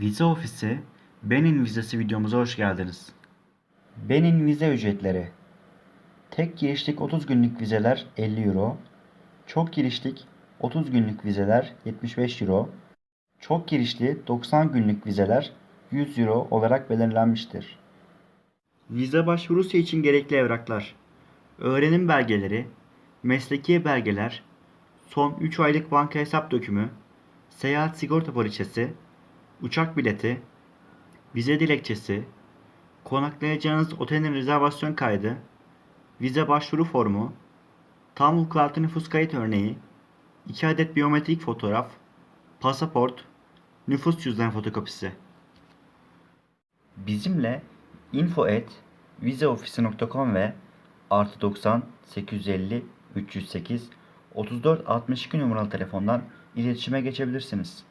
Vize Ofisi, Benin vizesi videomuza hoş geldiniz. Benin vize ücretleri. Tek girişlik 30 günlük vizeler 50 euro. Çok girişlik 30 günlük vizeler 75 euro. Çok girişli 90 günlük vizeler 100 euro olarak belirlenmiştir. Vize başvurusu için gerekli evraklar. Öğrenim belgeleri, mesleki belgeler, son 3 aylık banka hesap dökümü, seyahat sigorta poliçesi, uçak bileti, vize dilekçesi, konaklayacağınız otelin rezervasyon kaydı, vize başvuru formu, tam vukuatlı nüfus kayıt örneği, 2 adet biyometrik fotoğraf, pasaport, nüfus cüzdan fotokopisi. Bizimle info at vizeofisi.com ve artı 90 850 308 34 62 numaralı telefondan iletişime geçebilirsiniz.